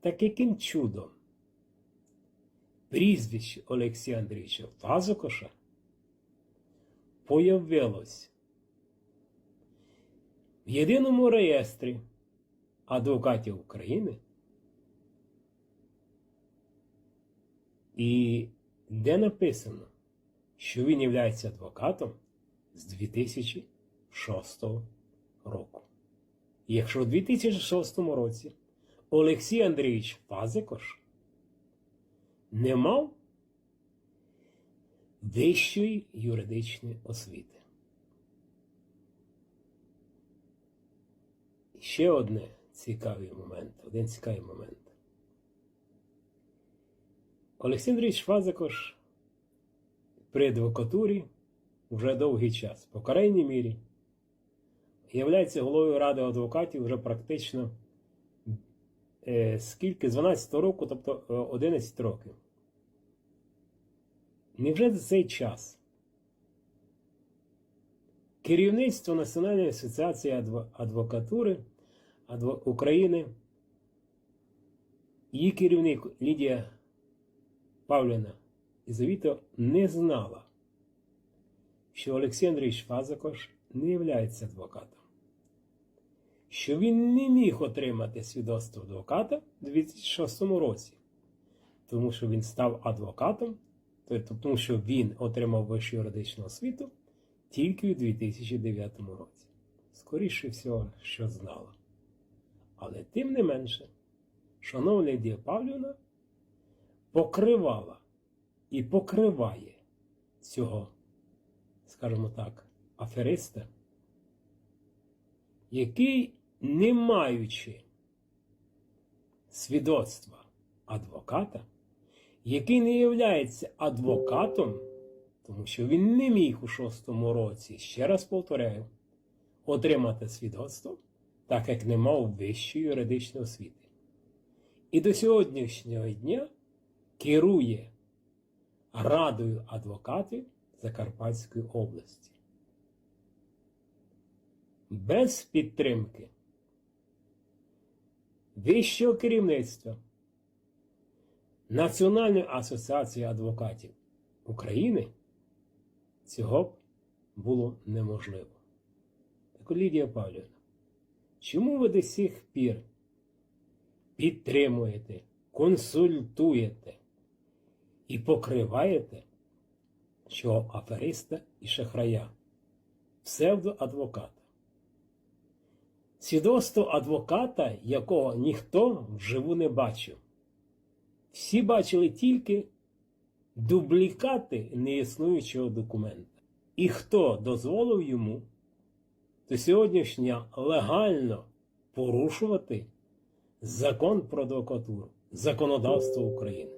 Так яким чудом прізвище Олексія Андрійовича Фазокоша появилось в єдиному реєстрі адвокатів України і де написано, що він є адвокатом з 2006 року. І якщо у 2006 році Олексій Андрійович Фазикош не мав вищої юридичної освіти. І ще одне цікавий момент, один цікавий момент. Олексій Андрійович Фазикош при адвокатурі вже довгий час, по крайній мірі, являється головою ради адвокатів вже практично скільки? З 12 року, тобто е, 11 років. Невже за цей час керівництво Національної асоціації адвокатури України, її керівник Лідія Павліна Ізавіто не знала, що Олексій Андрійович Фазакош не є адвокатом, що він не міг отримати свідоцтво адвоката у 2006 році, тому що він став адвокатом, тобто тому що він отримав вищу юридичну освіту тільки у 2009 році. Скоріше всього, що знала. Але тим не менше, шановна Лідія Павлівна покривала і покриває цього, скажімо так, афериста, який, не маючи свідоцтва адвоката, який не являється адвокатом, тому що він не міг у шостому році, ще раз повторяю, отримати свідоцтво, так як не мав вищої юридичної освіти. І до сьогоднішнього дня керує Радою адвокатів Закарпатської області. Без підтримки вищого керівництва Національної асоціації адвокатів України цього б було неможливо. Так, Лідія Павлівна, чому ви до сих пір підтримуєте, консультуєте і покриваєте цього афериста і шахрая, псевдоадвоката? Свідоцтво адвоката, якого ніхто вживу не бачив. Всі бачили тільки дублікати неіснуючого документа. І хто дозволив йому до сьогоднішнього легально порушувати закон про адвокатуру, законодавство України?